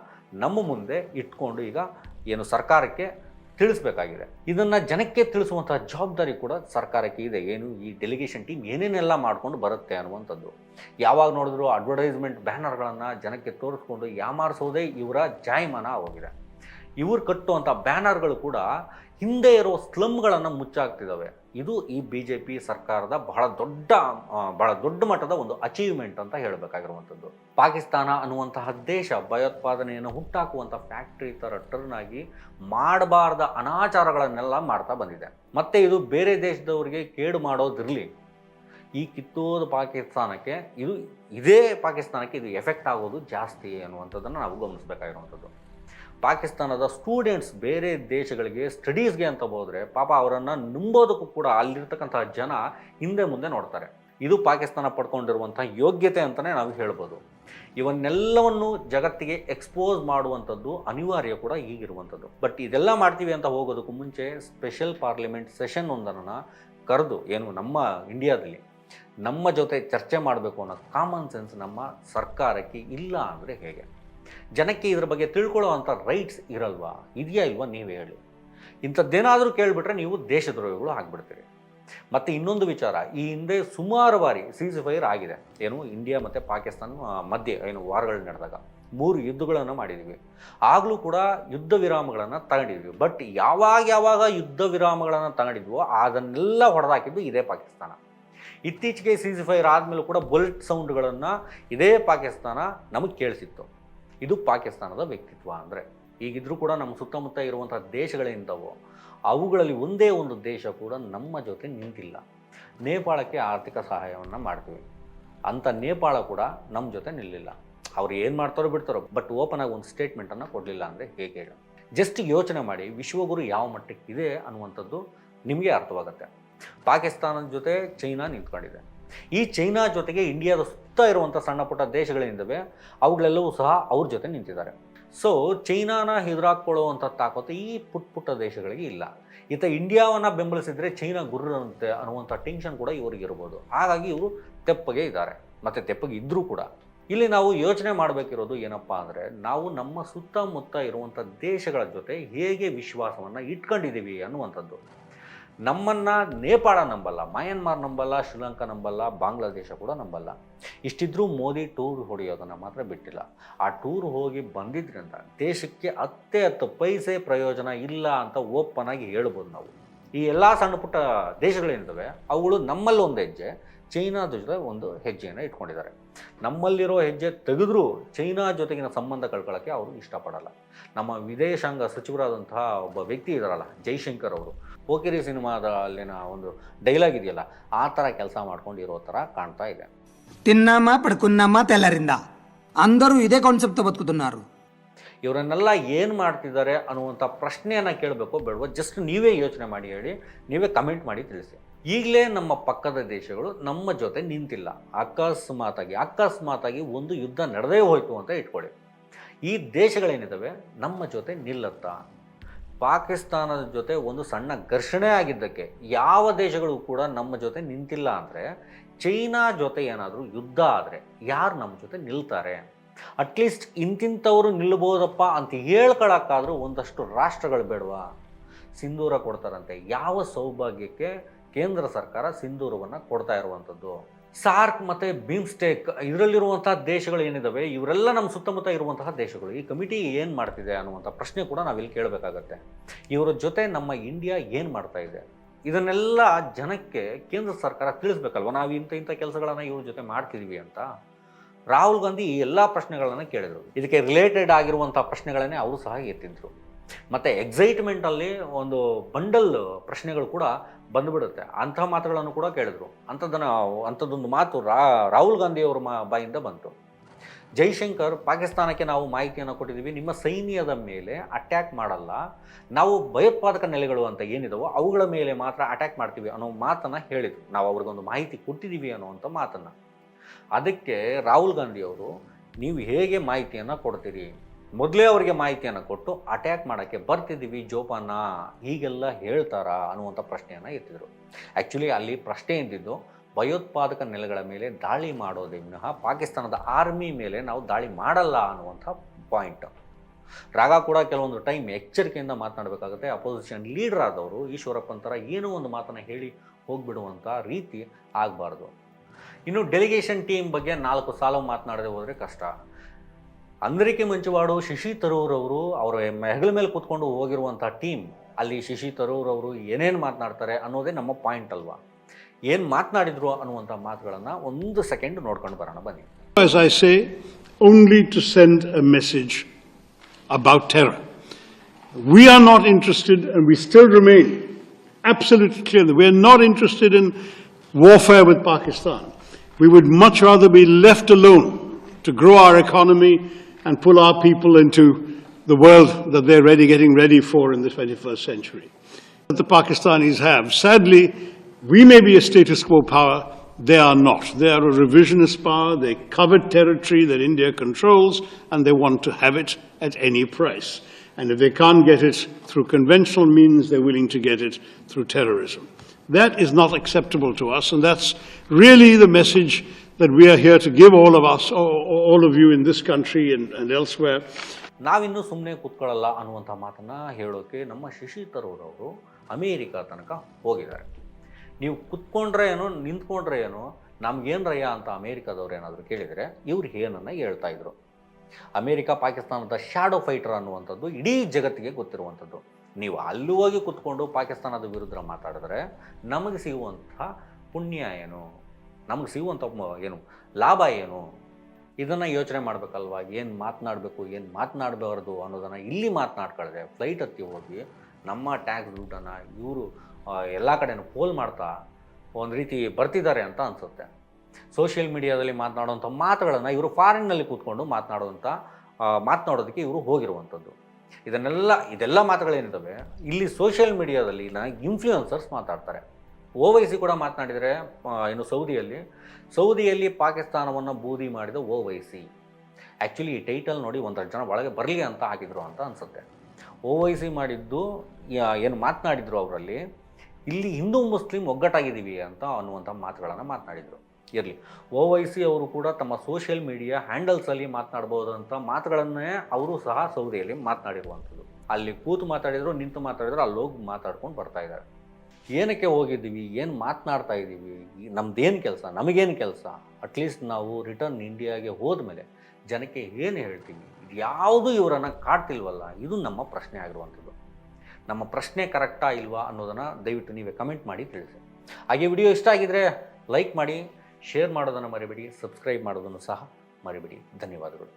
ನಮ್ಮ ಮುಂದೆ ಇಟ್ಕೊಂಡು ಈಗ ಏನು ಸರ್ಕಾರಕ್ಕೆ ತಿಳಿಸ್ಬೇಕಾಗಿದೆ. ಇದನ್ನು ಜನಕ್ಕೆ ತಿಳಿಸುವಂತಹ ಜವಾಬ್ದಾರಿ ಕೂಡ ಸರ್ಕಾರಕ್ಕೆ ಇದೆ. ಏನು ಈ ಡೆಲಿಗೇಷನ್ ಟೀಮ್ ಏನೇನೆಲ್ಲ ಮಾಡ್ಕೊಂಡು ಬರುತ್ತೆ ಅನ್ನುವಂಥದ್ದು. ಯಾವಾಗ ನೋಡಿದ್ರು ಅಡ್ವರ್ಟೈಸ್ಮೆಂಟ್ ಬ್ಯಾನರ್ಗಳನ್ನು ಜನಕ್ಕೆ ತೋರಿಸ್ಕೊಂಡು ಯಾಮಾರಿಸೋದೇ ಇವರ ಜಾಯಮಾನ ಆಗೋಗಿದೆ. ಇವರು ಕಟ್ಟುವಂಥ ಬ್ಯಾನರ್ಗಳು ಕೂಡ ಹಿಂದೆ ಇರೋ ಸ್ಲಮ್ಗಳನ್ನು ಮುಚ್ಚಾಗ್ತಿದ್ದಾವೆ ಇದು ಈ ಬಿ ಜೆ ಪಿ ಸರ್ಕಾರದ ಬಹಳ ದೊಡ್ಡ ಬಹಳ ದೊಡ್ಡ ಮಟ್ಟದ ಒಂದು ಅಚೀವ್ಮೆಂಟ್ ಅಂತ ಹೇಳಬೇಕಾಗಿರುವಂಥದ್ದು. ಪಾಕಿಸ್ತಾನ ಅನ್ನುವಂತಹ ದೇಶ ಭಯೋತ್ಪಾದನೆಯನ್ನು ಹುಟ್ಟಾಕುವಂಥ ಫ್ಯಾಕ್ಟ್ರಿ ಥರ ಟರ್ನ್ ಆಗಿ ಮಾಡಬಾರ್ದ ಅನಾಚಾರಗಳನ್ನೆಲ್ಲ ಮಾಡ್ತಾ ಬಂದಿದೆ. ಮತ್ತೆ ಇದು ಬೇರೆ ದೇಶದವರಿಗೆ ಕೇಡು ಮಾಡೋದಿರಲಿ. ಈ ಕಿತ್ತೋದು ಪಾಕಿಸ್ತಾನಕ್ಕೆ ಇದು, ಇದೇ ಪಾಕಿಸ್ತಾನಕ್ಕೆ ಇದು ಎಫೆಕ್ಟ್ ಆಗೋದು ಜಾಸ್ತಿ ಅನ್ನುವಂಥದ್ದನ್ನು ನಾವು ಗಮನಿಸಬೇಕಾಗಿರುವಂಥದ್ದು. ಪಾಕಿಸ್ತಾನದ ಸ್ಟೂಡೆಂಟ್ಸ್ ಬೇರೆ ದೇಶಗಳಿಗೆ ಸ್ಟಡೀಸ್ಗೆ ಅಂತ ಹೋದರೆ ಪಾಪ ಅವರನ್ನು ನಂಬೋದಕ್ಕೂ ಕೂಡ ಅಲ್ಲಿರ್ತಕ್ಕಂತಹ ಜನ ಹಿಂದೆ ಮುಂದೆ ನೋಡ್ತಾರೆ. ಇದು ಪಾಕಿಸ್ತಾನ ಪಡ್ಕೊಂಡಿರುವಂಥ ಯೋಗ್ಯತೆ ಅಂತಲೇ ನಾವು ಹೇಳ್ಬೋದು. ಇವನ್ನೆಲ್ಲವನ್ನು ಜಗತ್ತಿಗೆ ಎಕ್ಸ್ಪೋಸ್ ಮಾಡುವಂಥದ್ದು ಅನಿವಾರ್ಯ ಕೂಡ ಈಗಿರುವಂಥದ್ದು ಬಟ್ ಇದೆಲ್ಲ ಮಾಡ್ತೀವಿ ಅಂತ ಹೋಗೋದಕ್ಕೂ ಮುಂಚೆ ಸ್ಪೆಷಲ್ ಪಾರ್ಲಿಮೆಂಟ್ ಸೆಷನ್ ಒಂದನ್ನು ಕರೆದು, ಏನು ನಮ್ಮ ಇಂಡಿಯಾದಲ್ಲಿ ನಮ್ಮ ಜೊತೆ ಚರ್ಚೆ ಮಾಡಬೇಕು ಅನ್ನೋ ಕಾಮನ್ ಸೆನ್ಸ್ ನಮ್ಮ ಸರ್ಕಾರಕ್ಕೆ ಇಲ್ಲ ಅಂದರೆ ಹೇಗೆ? ಜನಕ್ಕೆ ಇದ್ರ ಬಗ್ಗೆ ತಿಳ್ಕೊಳ್ಳೋವಂಥ ರೈಟ್ಸ್ ಇರಲ್ವಾ? ಇದೆಯಾ ಇಲ್ವಾ ನೀವೇ ಹೇಳಿ. ಇಂಥದ್ದೇನಾದರೂ ಕೇಳಿಬಿಟ್ರೆ ನೀವು ದೇಶದ್ರೋಹಿಗಳು ಆಗಿಬಿಡ್ತೀರಿ. ಮತ್ತು ಇನ್ನೊಂದು ವಿಚಾರ, ಈ ಹಿಂದೆ ಸುಮಾರು ಬಾರಿ ಸೀಸ್ ಫೈರ್ ಆಗಿದೆ. ಏನು ಇಂಡಿಯಾ ಮತ್ತು ಪಾಕಿಸ್ತಾನ ಮಧ್ಯೆ, ಏನು ವಾರಗಳು ನಡೆದಾಗ ಮೂರು ಯುದ್ಧಗಳನ್ನು ಮಾಡಿದ್ವಿ. ಆಗಲೂ ಕೂಡ ಯುದ್ಧ ವಿರಾಮಗಳನ್ನು ತಗೊಂಡಿದ್ವಿ. ಬಟ್ ಯಾವಾಗ ಯಾವಾಗ ಯುದ್ಧ ವಿರಾಮಗಳನ್ನು ತಗೊಂಡಿದ್ವೋ ಅದನ್ನೆಲ್ಲ ಹೊಡೆದಾಕಿದ್ದು ಇದೇ ಪಾಕಿಸ್ತಾನ ಇತ್ತೀಚೆಗೆ ಸೀಸ್ ಫೈರ್ ಆದಮೇಲೂ ಕೂಡ ಬುಲೆಟ್ ಸೌಂಡ್ಗಳನ್ನು ಇದೇ ಪಾಕಿಸ್ತಾನ ನಮಗೆ ಕೇಳಿಸಿತ್ತು. ಇದು ಪಾಕಿಸ್ತಾನದ ವ್ಯಕ್ತಿತ್ವ ಅಂದರೆ. ಈಗಿದ್ರೂ ಕೂಡ ನಮ್ಮ ಸುತ್ತಮುತ್ತ ಇರುವಂಥ ದೇಶಗಳೇನಿದ್ದಾವೋ ಅವುಗಳಲ್ಲಿ ಒಂದೇ ಒಂದು ದೇಶ ಕೂಡ ನಮ್ಮ ಜೊತೆ ನಿಂತಿಲ್ಲ. ನೇಪಾಳಕ್ಕೆ ಆರ್ಥಿಕ ಸಹಾಯವನ್ನು ಮಾಡ್ತೀವಿ. ಅಂಥ ನೇಪಾಳ ಕೂಡ ನಮ್ಮ ಜೊತೆ ನಿಲ್ಲಿಲ್ಲ. ಅವ್ರು ಏನು ಮಾಡ್ತಾರೋ ಬಿಡ್ತಾರೋ, ಬಟ್ ಓಪನ್ ಆಗಿ ಒಂದು ಸ್ಟೇಟ್ಮೆಂಟನ್ನು ಕೊಡಲಿಲ್ಲ ಅಂದರೆ ಹೇಗೆ ಹೇಳಿ? ಜಸ್ಟ್ ಯೋಚನೆ ಮಾಡಿ, ವಿಶ್ವಗುರು ಯಾವ ಮಟ್ಟಕ್ಕೆ ಇದೆ ಅನ್ನುವಂಥದ್ದು ನಿಮಗೆ ಅರ್ಥವಾಗುತ್ತೆ. ಪಾಕಿಸ್ತಾನದ ಜೊತೆ ಚೈನಾ ನಿಂತ್ಕೊಂಡಿದೆ. ಈ ಚೈನಾ ಜೊತೆಗೆ ಇಂಡಿಯಾದ ಸುತ್ತ ಇರುವಂಥ ಸಣ್ಣ ಪುಟ್ಟ ದೇಶಗಳೇನಿದ್ದಾವೆ ಅವುಗಳೆಲ್ಲವೂ ಸಹ ಅವ್ರ ಜೊತೆ ನಿಂತಿದ್ದಾರೆ. ಸೊ ಚೈನಾನ ಎದುರಾಕೊಳ್ಳುವಂಥ ತಾಕತ್ತು ಈ ಪುಟ್ಟ ಪುಟ್ಟ ದೇಶಗಳಿಗೆ ಇಲ್ಲ. ಈತ ಇಂಡಿಯಾವನ್ನು ಬೆಂಬಲಿಸಿದರೆ ಚೈನಾ ಗುರುರಂತೆ ಅನ್ನುವಂಥ ಟೆನ್ಷನ್ ಕೂಡ ಇವರಿಗೆ ಇರ್ಬೋದು. ಹಾಗಾಗಿ ಇವರು ತೆಪ್ಪಗೆ ಇದ್ದಾರೆ. ಮತ್ತು ತೆಪ್ಪಗೆ ಇದ್ದರೂ ಕೂಡ. ಇಲ್ಲಿ ನಾವು ಯೋಚನೆ ಮಾಡಬೇಕಿರೋದು ಏನಪ್ಪ ಅಂದರೆ, ನಾವು ನಮ್ಮ ಸುತ್ತಮುತ್ತ ಇರುವಂಥ ದೇಶಗಳ ಜೊತೆ ಹೇಗೆ ವಿಶ್ವಾಸವನ್ನು ಇಟ್ಕೊಂಡಿದ್ದೀವಿ ಅನ್ನುವಂಥದ್ದು. ನಮ್ಮನ್ನು ನೇಪಾಳ ನಂಬಲ್ಲ, ಮಯನ್ಮಾರ್ ನಂಬಲ್ಲ, ಶ್ರೀಲಂಕಾ ನಂಬಲ್ಲ, ಬಾಂಗ್ಲಾದೇಶ ಕೂಡ ನಂಬಲ್ಲ. ಇಷ್ಟಿದ್ರೂ ಮೋದಿ ಟೂರ್ ಹೊಡೆಯೋದನ್ನು ಮಾತ್ರ ಬಿಟ್ಟಿಲ್ಲ. ಆ ಟೂರ್ ಹೋಗಿ ಬಂದಿದ್ದರಿಂದ ದೇಶಕ್ಕೆ ಅತ್ತೆ ಹತ್ತು ಪೈಸೆ ಪ್ರಯೋಜನ ಇಲ್ಲ ಅಂತ ಓಪನ್ ಆಗಿ ಹೇಳ್ಬೋದು ನಾವು. ಈ ಎಲ್ಲ ಸಣ್ಣ ಪುಟ್ಟ ದೇಶಗಳೇನಿದ್ದಾವೆ ಅವುಗಳು ನಮ್ಮಲ್ಲಿ ಒಂದು ಹೆಜ್ಜೆ ಚೈನಾದ ಜೊತೆ ಒಂದು ಹೆಜ್ಜೆಯನ್ನು ಇಟ್ಕೊಂಡಿದ್ದಾರೆ. ನಮ್ಮಲ್ಲಿರೋ ಹೆಜ್ಜೆ ತೆಗೆದರೂ ಚೈನಾ ಜೊತೆಗಿನ ಸಂಬಂಧ ಕಳ್ಕೊಳ್ಳೋಕ್ಕೆ ಅವರು ಇಷ್ಟಪಡಲ್ಲ. ನಮ್ಮ ವಿದೇಶಾಂಗ ಸಚಿವರಾದಂತಹ ಒಬ್ಬ ವ್ಯಕ್ತಿ ಇದ್ದಾರಲ್ಲ ಜೈಶಂಕರ್ ಅವರು ಪೋಕಿರಿ ಸಿನಿಮಾದ ಅಲ್ಲಿನ ಒಂದು ಡೈಲಾಗ್ ಇದೆಯಲ್ಲ ಆ ಥರ ಕೆಲಸ ಮಾಡ್ಕೊಂಡಿರೋ ಥರ ಕಾಣ್ತಾ ಇದೆ తిన్నామా పడుకున్నామా తెల్లారిందా అందరూ ఇదే కాన్సెప్ట్తో బతుకుతున్నారు ಇವರನ್ನೆಲ್ಲ ಏನು ಮಾಡ್ತಿದ್ದಾರೆ ಅನ್ನುವಂಥ ಪ್ರಶ್ನೆಯನ್ನು ಕೇಳಬೇಕು ಬೇಡವೋ ಜಸ್ಟ್ ನೀವೇ ಯೋಚನೆ ಮಾಡಿ ಹೇಳಿ ನೀವೇ ಕಮೆಂಟ್ ಮಾಡಿ ತಿಳಿಸಿ ಈಗಲೇ ನಮ್ಮ ಪಕ್ಕದ ದೇಶಗಳು ನಮ್ಮ ಜೊತೆ ನಿಂತಿಲ್ಲ ಅಕಸ್ಮಾತಾಗಿ ಅಕಸ್ಮಾತಾಗಿ ಒಂದು ಯುದ್ಧ ನಡೆದೇ ಹೋಯ್ತು ಅಂತ ಇಟ್ಕೊಳ್ಳಿ ಈ ದೇಶಗಳೇನಿದ್ದಾವೆ ನಮ್ಮ ಜೊತೆ ನಿಲ್ಲತ್ತಾ ಪಾಕಿಸ್ತಾನದ ಜೊತೆ ಒಂದು ಸಣ್ಣ ಘರ್ಷಣೆ ಆಗಿದ್ದಕ್ಕೆ ಯಾವ ದೇಶಗಳು ಕೂಡ ನಮ್ಮ ಜೊತೆ ನಿಂತಿಲ್ಲ ಅಂದರೆ ಚೈನಾ ಜೊತೆ ಏನಾದರೂ ಯುದ್ಧ ಆದರೆ ಯಾರು ನಮ್ಮ ಜೊತೆ ನಿಲ್ತಾರೆ? ಅಟ್ಲೀಸ್ಟ್ ಇಂತಿಂಥವ್ರು ನಿಲ್ಬೋದಪ್ಪ ಅಂತ ಹೇಳ್ಕೊಳಕ್ಕಾದರೂ ಒಂದಷ್ಟು ರಾಷ್ಟ್ರಗಳು ಬೇಡವಾ? ಸಿಂಧೂರ ಕೊಡ್ತಾರಂತೆ. ಯಾವ ಸೌಭಾಗ್ಯಕ್ಕೆ ಕೇಂದ್ರ ಸರ್ಕಾರ ಸಿಂಧೂರವನ್ನು ಕೊಡ್ತಾ ಇರುವಂಥದ್ದು? ಸಾರ್ಕ್ ಮತ್ತು ಬಿಮ್ಸ್ಟೇಕ್ ಇದರಲ್ಲಿರುವಂತಹ ದೇಶಗಳು ಏನಿದ್ದಾವೆ ಇವರೆಲ್ಲ ನಮ್ಮ ಸುತ್ತಮುತ್ತ ಇರುವಂತಹ ದೇಶಗಳು. ಈ ಕಮಿಟಿ ಏನು ಮಾಡ್ತಿದೆ ಅನ್ನುವಂಥ ಪ್ರಶ್ನೆ ಕೂಡ ನಾವಿಲ್ಲಿ ಕೇಳಬೇಕಾಗತ್ತೆ. ಇವರ ಜೊತೆ ನಮ್ಮ ಇಂಡಿಯಾ ಏನು ಮಾಡ್ತಾ ಇದೆ, ಇದನ್ನೆಲ್ಲ ಜನಕ್ಕೆ ಕೇಂದ್ರ ಸರ್ಕಾರ ತಿಳಿಸ್ಬೇಕಲ್ವ? ನಾವು ಇಂಥ ಇಂಥ ಕೆಲಸಗಳನ್ನು ಇವ್ರ ಜೊತೆ ಮಾಡ್ತಿದ್ದೀವಿ ಅಂತ ರಾಹುಲ್ ಗಾಂಧಿ ಈ ಎಲ್ಲ ಪ್ರಶ್ನೆಗಳನ್ನು ಕೇಳಿದರು. ಇದಕ್ಕೆ ರಿಲೇಟೆಡ್ ಆಗಿರುವಂಥ ಪ್ರಶ್ನೆಗಳನ್ನೇ ಅವರು ಸಹ ಎತ್ತಿದ್ರು. ಮತ್ತು ಎಕ್ಸೈಟ್ಮೆಂಟಲ್ಲಿ ಒಂದು ಬಂಡಲ್ ಪ್ರಶ್ನೆಗಳು ಕೂಡ ಬಂದುಬಿಡುತ್ತೆ. ಅಂಥ ಮಾತುಗಳನ್ನು ಕೂಡ ಕೇಳಿದ್ರು. ಅಂಥದ್ದನ್ನು ಅಂಥದ್ದೊಂದು ಮಾತು ರಾ, ರಾಹುಲ್ ಗಾಂಧಿಯವರ ಮಾ, ಬಾಯಿಂದ ಬಂತು. ಜೈಶಂಕರ್, ಪಾಕಿಸ್ತಾನಕ್ಕೆ ನಾವು ಮಾಹಿತಿಯನ್ನು ಕೊಟ್ಟಿದ್ದೀವಿ. ನಿಮ್ಮ ಸೈನ್ಯದ ಮೇಲೆ ಅಟ್ಯಾಕ್ ಮಾಡಲ್ಲ. ನಾವು ಭಯೋತ್ಪಾದಕ ನೆಲೆಗಳು ಅಂತ ಏನಿದಾವೋ ಅವುಗಳ ಮೇಲೆ ಮಾತ್ರ ಅಟ್ಯಾಕ್ ಮಾಡ್ತೀವಿ ಅನ್ನೋ ಮಾತನ್ನು ಹೇಳಿದರು. ನಾವು ಅವ್ರಿಗೊಂದು ಮಾಹಿತಿ ಕೊಟ್ಟಿದ್ದೀವಿ ಅನ್ನುವಂಥ ಮಾತನ್ನು. ಅದಕ್ಕೆ ರಾಹುಲ್ ಗಾಂಧಿಯವರು, ನೀವು ಹೇಗೆ ಮಾಹಿತಿಯನ್ನು ಕೊಡ್ತೀರಿ? ಮೊದಲೇ ಅವರಿಗೆ ಮಾಹಿತಿಯನ್ನು ಕೊಟ್ಟು ಅಟ್ಯಾಕ್ ಮಾಡೋಕ್ಕೆ ಬರ್ತಿದ್ದೀವಿ, ಜೋಪಾನ. ಹೀಗೆಲ್ಲ ಹೇಳ್ತಾರಾ ಅನ್ನುವಂಥ ಪ್ರಶ್ನೆಯನ್ನು ಎತ್ತಿದರು. ಆ್ಯಕ್ಚುಲಿ ಅಲ್ಲಿ ಪ್ರಶ್ನೆ ಇದ್ದಿದ್ದು ಭಯೋತ್ಪಾದಕ ನೆಲೆಗಳ ಮೇಲೆ ದಾಳಿ ಮಾಡೋದೇ ವಿನಃ ಪಾಕಿಸ್ತಾನದ ಆರ್ಮಿ ಮೇಲೆ ನಾವು ದಾಳಿ ಮಾಡಲ್ಲ ಅನ್ನುವಂಥ ಪಾಯಿಂಟ್ ರಾಗ ಕೂಡ ಕೆಲವೊಂದು ಟೈಮ್ ಎಚ್ಚರಿಕೆಯಿಂದ ಮಾತನಾಡಬೇಕಾಗುತ್ತೆ. ಅಪೋಸಿಷನ್ ಲೀಡರ್ ಆದವರು ಈಶ್ವರಪ್ಪನ ಥರ ಏನೋ ಒಂದು ಮಾತನ್ನು ಹೇಳಿ ಹೋಗ್ಬಿಡುವಂಥ ರೀತಿ ಆಗಬಾರ್ದು. ಇನ್ನು ಡೆಲಿಗೇಷನ್ ಟೀಮ್ ಬಗ್ಗೆ ನಾಲ್ಕು ಸಾಲು ಮಾತನಾಡದೆ ಹೋದರೆ ಕಷ್ಟ. ಅಂದ್ರಿಕೆ ಮಂಚುವಾಡು ಶಶಿ ತರೂರ್ ಅವರು ಅವರ ಹೆಗಲ ಮೇಲೆ ಕೂತ್ಕೊಂಡು ಹೋಗಿರುವಂಥ ಟೀಮ್ ಅಲ್ಲಿ ಶಶಿ ತರೂರ್ ಅವರು ಏನೇನು ಮಾತನಾಡ್ತಾರೆ ಅನ್ನೋದೇ ನಮ್ಮ ಪಾಯಿಂಟ್ ಅಲ್ವಾ ಏನು ಮಾತನಾಡಿದ್ರು ಅನ್ನುವಂಥ ಮಾತುಗಳನ್ನು ಒಂದು ಸೆಕೆಂಡ್ ನೋಡ್ಕೊಂಡು ಬರೋಣ ಬನ್ನಿ As I say, only to send a message about terror. We are not interested, and we still remain absolutely clear that we are not interested in warfare with Pakistan. We would much rather be left alone to grow our economy and pull our people into the world that they're ready, getting ready for in the 21st century. That the Pakistanis have. Sadly, we may be a status quo power, they are not. They are a revisionist power, they covet territory that India controls, and they want to have it at any price. And if they can't get it through conventional means, they're willing to get it through terrorism. That is not acceptable to us, and that's really the message that we are here to give all of us, all of you in this country and, and elsewhere. ನಾವಿನ್ನೂ ಸುಮ್ಮನೆ ಕೂತ್ಕೊಳ್ಳಲ್ಲ ಅನ್ನುವಂಥ ಮಾತನ್ನು ಹೇಳೋಕ್ಕೆ ನಮ್ಮ ಶಶಿ ತರೂರ್ ಅವರು America ತನಕ ಹೋಗಿದ್ದಾರೆ. ನೀವು ಕುತ್ಕೊಂಡ್ರೆ ಏನೋ ನಿಂತ್ಕೊಂಡ್ರೆ ಏನೋ ನಮ್ಗೇನ್ರಯ್ಯ ಅಂತ ಅಮೇರಿಕಾದವ್ರು ಏನಾದರೂ ಕೇಳಿದರೆ ಇವ್ರು ಏನನ್ನು ಹೇಳ್ತಾ ಇದ್ರು. ಅಮೇರಿಕಾ ಪಾಕಿಸ್ತಾನದ ಶ್ಯಾಡೋ ಫೈಟರ್ ಅನ್ನುವಂಥದ್ದು ಇಡೀ ಜಗತ್ತಿಗೆ ಗೊತ್ತಿರುವಂಥದ್ದು. ನೀವು ಅಲ್ಲಿ ಹೋಗಿ ಕುತ್ಕೊಂಡು ಪಾಕಿಸ್ತಾನದ ವಿರುದ್ಧ ಮಾತಾಡಿದ್ರೆ ನಮಗೆ ಸಿಗುವಂಥ ಪುಣ್ಯ ಏನು? ನಮಗೆ ಸಿಗುವಂಥ ಏನು, ಲಾಭ ಏನು? ಇದನ್ನು ಯೋಚನೆ ಮಾಡಬೇಕಲ್ವಾ? ಏನು ಮಾತನಾಡಬೇಕು, ಏನು ಮಾತನಾಡಬಾರ್ದು ಅನ್ನೋದನ್ನು ಇಲ್ಲಿ ಮಾತನಾಡ್ಕೊಳ್ಳದೆ ಫ್ಲೈಟ್ ಹತ್ತಿ ಹೋಗಿ ನಮ್ಮ ಟ್ಯಾಕ್ಸ್ ದುಡ್ಡನ್ನು ಇವರು ಎಲ್ಲ ಕಡೆನೂ ಪೋಲ್ ಮಾಡ್ತಾ ಒಂದು ರೀತಿ ಬರ್ತಿದ್ದಾರೆ ಅಂತ ಅನಿಸುತ್ತೆ. ಸೋಷಿಯಲ್ ಮೀಡಿಯಾದಲ್ಲಿ ಮಾತನಾಡುವಂಥ ಮಾತುಗಳನ್ನು ಇವರು ಫಾರಿನ್ನಲ್ಲಿ ಕೂತ್ಕೊಂಡು ಮಾತನಾಡುವಂಥ ಮಾತನಾಡೋದಕ್ಕೆ ಇವರು ಹೋಗಿರುವಂಥದ್ದು. ಇದನ್ನೆಲ್ಲ, ಇದೆಲ್ಲ ಮಾತುಗಳೇನಿದ್ದಾವೆ ಇಲ್ಲಿ ಸೋಷಿಯಲ್ ಮೀಡಿಯಾದಲ್ಲಿ ಇನ್ಫ್ಲೂಯೆನ್ಸರ್ಸ್ ಮಾತಾಡ್ತಾರೆ. ಓವೈಸಿ ಕೂಡ ಮಾತನಾಡಿದರೆ ಏನು ಸೌದಿಯಲ್ಲಿ. ಸೌದಿಯಲ್ಲಿ ಪಾಕಿಸ್ತಾನವನ್ನು ಬೂದಿ ಮಾಡಿದ ಓವೈಸಿ. ಆ್ಯಕ್ಚುಲಿ ಈ ಟೈಟಲ್ ನೋಡಿ ಒಂದಷ್ಟು ಜನ ಒಳಗೆ ಬರಲಿ ಅಂತ ಹಾಕಿದ್ರು ಅಂತ ಅನಿಸುತ್ತೆ. ಓವೈಸಿ ಮಾಡಿದ್ದು ಏನು ಮಾತನಾಡಿದ್ರು ಅವರಲ್ಲಿ, ಇಲ್ಲಿ ಹಿಂದೂ ಮುಸ್ಲಿಂ ಒಗ್ಗಟ್ಟಾಗಿದ್ದೀವಿ ಅಂತ ಅನ್ನುವಂಥ ಮಾತುಗಳನ್ನು ಮಾತನಾಡಿದರು. ಇರಲಿ. ಓವೈಸಿ ಅವರು ಕೂಡ ತಮ್ಮ ಸೋಷಿಯಲ್ ಮೀಡಿಯಾ ಹ್ಯಾಂಡಲ್ಸಲ್ಲಿ ಮಾತನಾಡ್ಬೋದಂಥ ಮಾತುಗಳನ್ನೇ ಅವರು ಸಹ ಸೌದಿಯಲ್ಲಿ ಮಾತನಾಡಿರುವಂಥದ್ದು. ಅಲ್ಲಿ ಕೂತು ಮಾತಾಡಿದರು, ನಿಂತು ಮಾತಾಡಿದರು ಅಲ್ಲಿ ಹೋಗಿ ಮಾತಾಡ್ಕೊಂಡು ಬರ್ತಾ ಇದ್ದಾರೆ. ಏನಕ್ಕೆ ಹೋಗಿದ್ದೀವಿ, ಏನು ಮಾತನಾಡ್ತಾ ಇದ್ದೀವಿ ನಮ್ದೇನು ಕೆಲಸ, ನಮಗೇನು ಕೆಲಸ? ಅಟ್ಲೀಸ್ಟ್ ನಾವು ರಿಟರ್ನ್ ಇಂಡಿಯಾಗೆ ಹೋದ್ಮೇಲೆ ಜನಕ್ಕೆ ಏನು ಹೇಳ್ತೀವಿ? ಇದು ಯಾವುದು ಇವರನ್ನು ಕಾಡ್ತಿಲ್ವಲ್ಲ, ಇದು ನಮ್ಮ ಪ್ರಶ್ನೆ ಆಗಿರುವಂಥದ್ದು. ನಮ್ಮ ಪ್ರಶ್ನೆ ಕರೆಕ್ಟಾ ಇಲ್ವಾ ಅನ್ನೋದನ್ನು ದಯವಿಟ್ಟು ನೀವೇ ಕಮೆಂಟ್ ಮಾಡಿ ತಿಳಿಸಿ. ಹಾಗೆ ವಿಡಿಯೋ ಇಷ್ಟ ಆಗಿದ್ದರೆ ಲೈಕ್ ಮಾಡಿ ಶೇರ್ ಮಾಡೋದನ್ನು ಮರಿಬೇಡಿ ಸಬ್ಸ್ಕ್ರೈಬ್ ಮಾಡೋದನ್ನು ಸಹ ಮರಿಬೇಡಿ. ಧನ್ಯವಾದಗಳು.